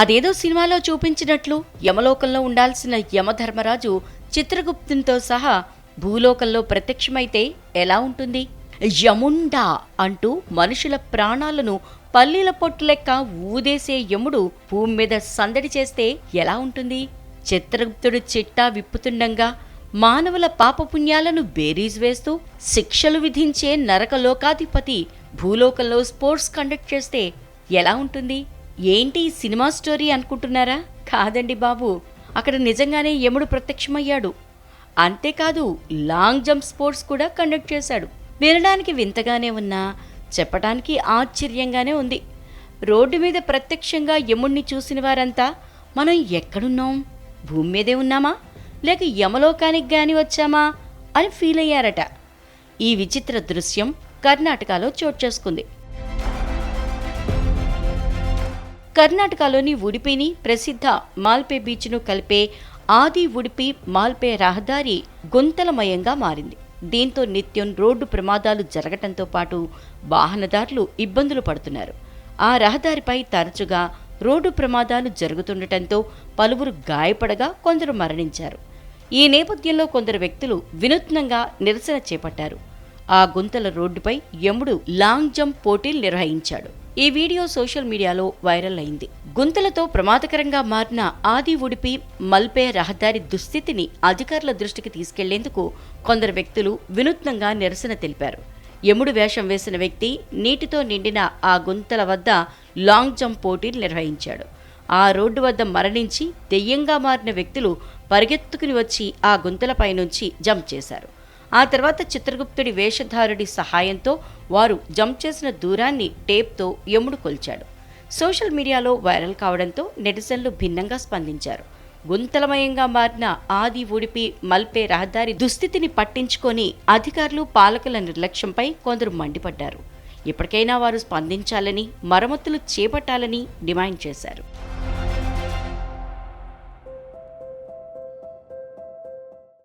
అదేదో సినిమాలో చూపించినట్లు యమలోకంలో ఉండాల్సిన యమధర్మరాజు చిత్రగుప్తునితో సహా భూలోకంలో ప్రత్యక్షమైతే ఎలా ఉంటుంది? యముండా అంటూ మనుషుల ప్రాణాలను పల్లీల పొట్టు లెక్క ఊదేసే యముడు భూమి మీద సందడి చేస్తే ఎలా ఉంటుంది? చిత్రగుప్తుడు చిట్టా విప్పుతుండగా మానవుల పాపపుణ్యాలను బేరీజ్ వేస్తూ శిక్షలు విధించే నరకలోకాధిపతి భూలోకంలో స్పోర్ట్స్ కండక్ట్ చేస్తే ఎలా ఉంటుంది? ఏంటి ఈ సినిమా స్టోరీ అనుకుంటున్నారా? కాదండి బాబు. అక్కడ నిజంగానే యముడు ప్రత్యక్షమయ్యాడు. అంతేకాదు లాంగ్ జంప్ స్పోర్ట్స్ కూడా కండక్ట్ చేశాడు. వినడానికి వింతగానే ఉన్నా చెప్పడానికి ఆశ్చర్యంగానే ఉంది. రోడ్డు మీద ప్రత్యక్షంగా యముణ్ణి చూసిన వారంతా మనం ఎక్కడున్నాం? భూమి మీదే ఉన్నామా? లేక యమలోకానికి గాని వచ్చామా? అని ఫీల్ అయ్యారట. ఈ విచిత్ర దృశ్యం కర్ణాటకలో చోటు చేసుకుంది. కర్ణాటకలోని ఉడిపిని ప్రసిద్ధ మాల్పే బీచ్ను కలిపే ఆది ఉడిపి మాల్పే రహదారి గుంతలమయంగా మారింది. దీంతో నిత్యం రోడ్డు ప్రమాదాలు జరగటంతో పాటు వాహనదారులు ఇబ్బందులు పడుతున్నారు. ఆ రహదారిపై తరచుగా రోడ్డు ప్రమాదాలు జరుగుతుండటంతో పలువురు గాయపడగా కొందరు మరణించారు. ఈ నేపథ్యంలో కొందరు వ్యక్తులు వినూత్నంగా నిరసన చేపట్టారు. ఆ గుంతల రోడ్డుపై యముడు లాంగ్ జంప్ పోటీలు నిర్వహించాడు. ఈ వీడియో సోషల్ మీడియాలో వైరల్ అయింది. గుంతలతో ప్రమాదకరంగా మారిన ఆది ఉడిపి మల్పే రహదారి దుస్థితిని అధికారుల దృష్టికి తీసుకెళ్ళేందుకు కొందరు వ్యక్తులు వినూత్నంగా నిరసన తెలిపారు. యముడు వేషం వేసిన వ్యక్తి నీటితో నిండిన ఆ గుంతల వద్ద లాంగ్ జంప్ పోటీలు నిర్వహించాడు. ఆ రోడ్డు వద్ద మరణించి దెయ్యంగా మారిన వ్యక్తులు పరిగెత్తుకుని వచ్చి ఆ గుంతలపై నుంచి జంప్ చేశారు. ఆ తర్వాత చిత్రగుప్తుడి వేషధారుడి సహాయంతో వారు జంప్ చేసిన దూరాన్ని టేప్తో యముడు కొల్చాడు. సోషల్ మీడియాలో వైరల్ కావడంతో నెటిజన్లు భిన్నంగా స్పందించారు. గుంతలమయంగా మారిన ఆది ఉడిపి మల్పే రహదారి దుస్థితిని పట్టించుకొని అధికారులు పాలకుల నిర్లక్ష్యంపై కొందరు మండిపడ్డారు. ఇప్పటికైనా వారు స్పందించాలని మరమ్మతులు చేపట్టాలని డిమాండ్ చేశారు.